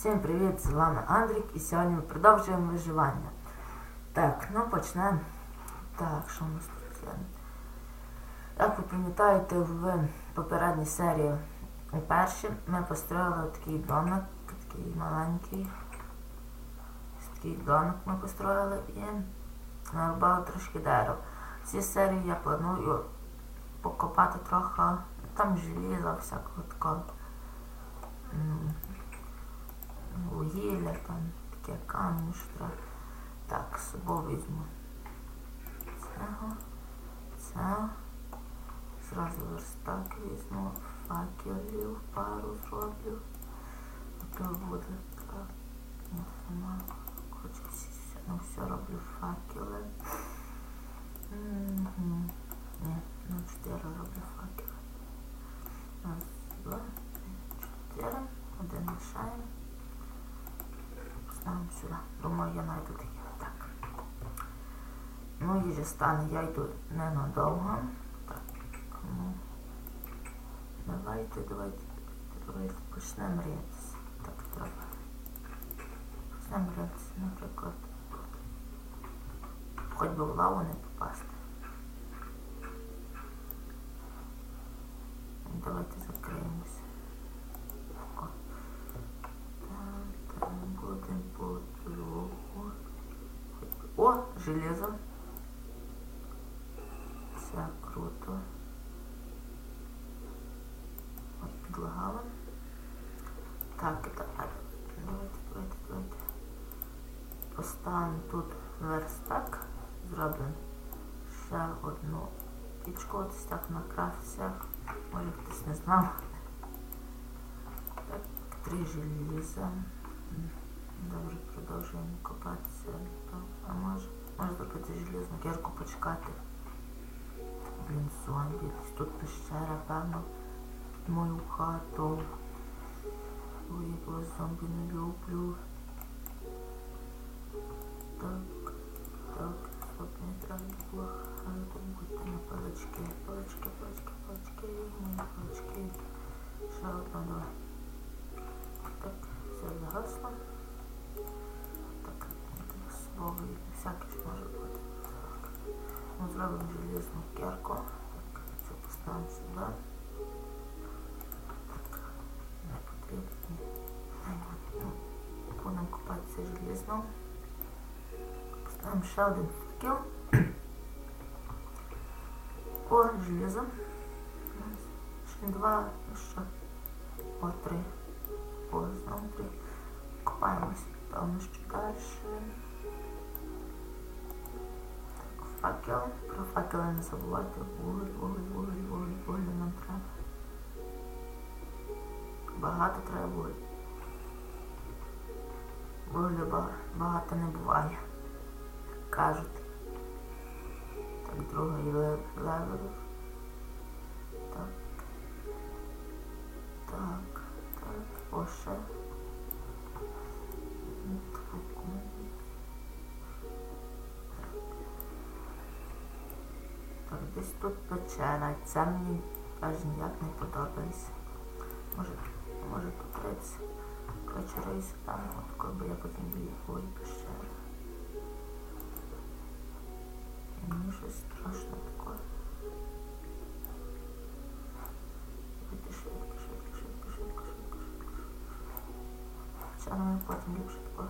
Всім привіт, з вами Андрік і сьогодні ми продовжуємо виживання. Так, ну почнемо. Так, що у нас тут є? Як ви пам'ятаєте, в попередній серії у першій ми построїли такий домик, такий маленький. Такий домик ми построїли і нарубали трошки дерева. В цій серії я планую покопати трохи там желіза, всякого такого. Вугілля, там таке що. Так, з собою візьму. Цього, це. Зразу верстак візьму, факелів пару зроблю. То буде так. Ну, сама хочу всі, ну, все роблю факели. Мгм. Ні, ну чотири роблю факели. Раз, два, три, чотири. Один лишаємо. Ставимо сюди. Думаю, я знайду таке. Так. Ну, їжі стане, я йду ненадовго. Так. Ну, давайте, давайте, давайте почнемо мріятися. Так треба. Почнемо мріятися, наприклад. Хоч би в лаву не попасти. Давайте закриємося. железо. Це круто. От підлагала. Так, это, а, давайте, давайте, давайте. Поставимо тут верстак. Зробимо ще одну пічку. Ось так на крафтсях. Може хтось не знав. Так, три желіза. М, Добре, продовжуємо копатися. А може, може зробити желізну кірку почекати. Блін, зомбі. Тут пещера, певно. Під мою хату. Ой, я того зомбі не люблю. Так, так, стоп, не треба було. Тут на палички, палички, палички, палички, мої палички. Ще одна, давай. Так, все загасло. Так, так, слово, всяке ж може бути. Так. Ну, зробимо железну кірку. Так, це поставимо сюди. Не потрібно. Ну, будемо купатися железно. Поставимо ще один факел. О, железо. Ще два, що? О, три. О, знову три. Певно, що далі. Факел. Про факели не забувайте. Вуголь, вуголь, вуголь, вуголь, вуголь нам треба. Багато треба вуголь. Ба- багато не буває. Кажуть. Так, другий левел. Так. Так, так, о, ще. Десь тут печера. Це мені аж ніяк не подобається. Може, може тут рейс. Коротше, рейс там, от коли я потім біля ой, пещери. І мені щось страшно таке. Давайте швидко, швидко, швидко, швидко, швидко, швидко. Хоча потім ліпше таке.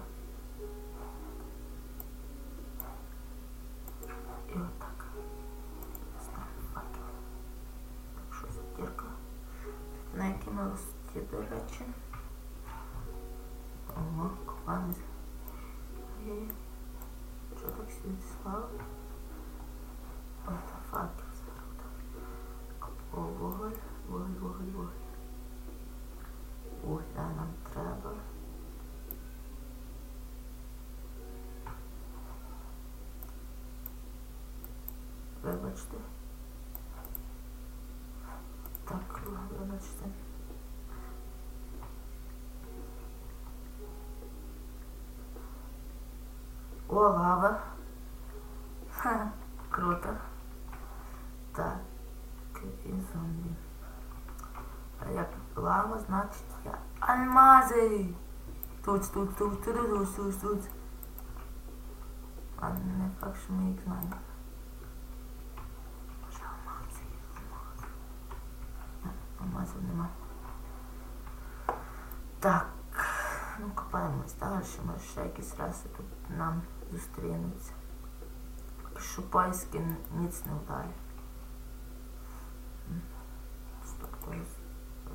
Ми висоті, до речі. Ой, що так факел зараз. О, вуголь, вуголь, вуголь, вуголь. Вугля нам треба. Вибачте. Так, вибачте. О, лава. Ха. Круто. Так, и зомби. А я тут лава, значит я алмазы. Тут, тут, тут, тут, тут, тут, тут. Ладно, как же мы их знаем. Алмазов нема. Так, ну копаємо далі, може ще якісь раси тут нам. зустрінуться. Поки що поиски н- ніц не вдалі. М, Стоп, колись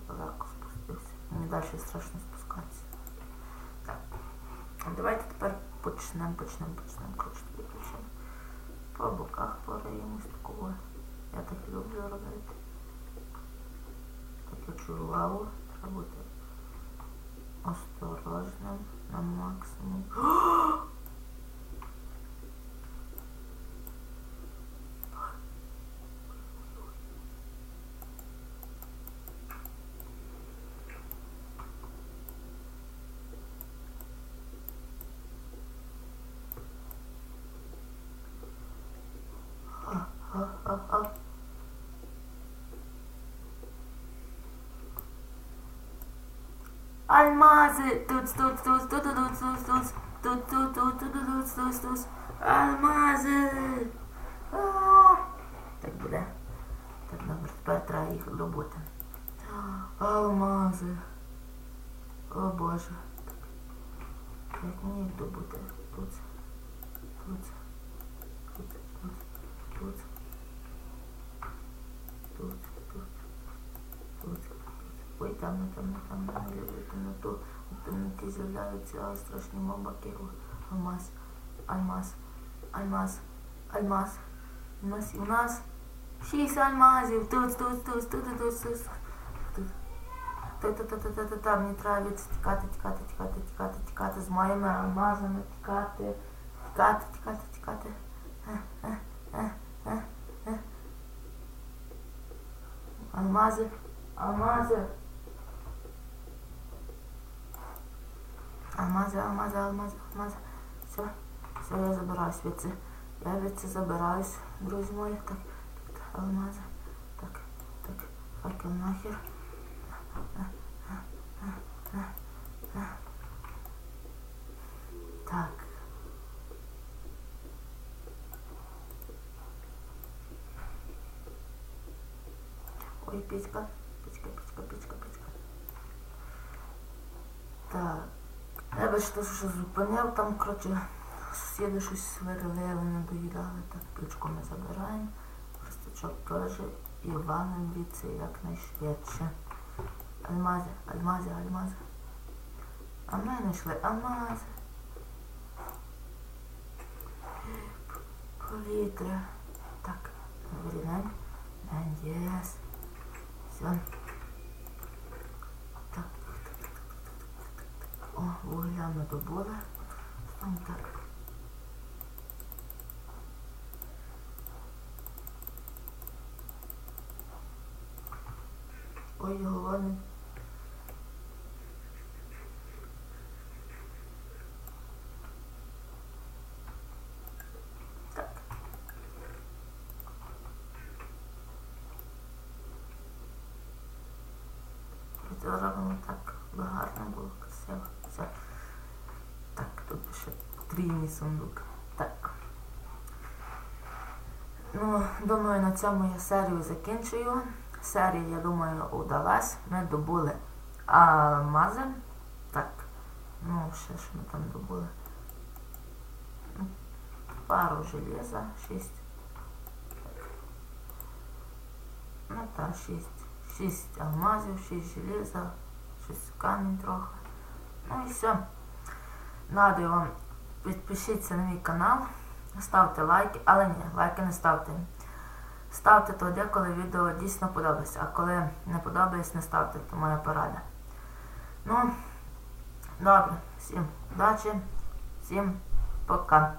далеко спустився. Мені далі страшно спускатися. Так. А Давайте тепер почнемо, почнемо, почнемо. Коротше, тоді почнемо. По боках пораємось такого. Я так люблю робити. Так я чую лаву. Треба бути осторожним на максимум. Алмази! Тут, тут, тут, тут, тут, тут, тут, тут, тут, тут, тут, тут, тут, тут, Алмази! А! Так буде. Так, добре, тепер треба їх добути. Алмази. О Боже. Так, як мені їх добути? Тут, тут, тут, Ой, там, там, там, не люблю темноту. У темноті з'являються страшні мобаки. О, Алмаз, алмаз, алмаз, алмаз. У нас, у нас шість алмазів. Тут, тут, тут, тут, тут, тут, тут. тут. Та-та-та-та-та-та, мені треба від тікати, тікати, тікати, тікати, тікати, з моїми алмазами тікати, тікати, тікати, тікати. Е, е, е, е, е. Алмази, алмази. Алмази, алмази, алмази, алмази. Все, все, я забираюсь від це. Я від це забираюсь, друзі мої. Так, так, алмази. Так, так, факел нахер. Так. Ой, пічка, пічка, пічка, пічка, пічка. Так. Вибач, то що зупинив, там, коротше, сусіди щось свирили, вони доїдали, так ключку ми забираємо. Хрестичок теж і ванним віці якнайшвидше. Альмази, альмази, альмази. А ми знайшли алмази. Повітря. Так, вирінень. Єс. Все. Вугілля ми добули. Там так. Ой. І це зробимо так би гарно було, красиво. Все. Так, тут ще потрійний сундук. Так. Ну, думаю, на цьому я серію закінчую. Серія, я думаю, удалась. Ми добули алмази. Так. Ну, ще що ми там добули. Ну, Пару железа, шість. Ну так, шість. Шість алмазів, шість железа, шість камінь трохи. Ну і все. Нагадую вам, підпишіться на мій канал, ставте лайки, але ні, лайки не ставте. Ставте тоді, коли відео дійсно подобається, а коли не подобається, не ставте, то моя порада. Ну, добре, всім удачі, всім пока.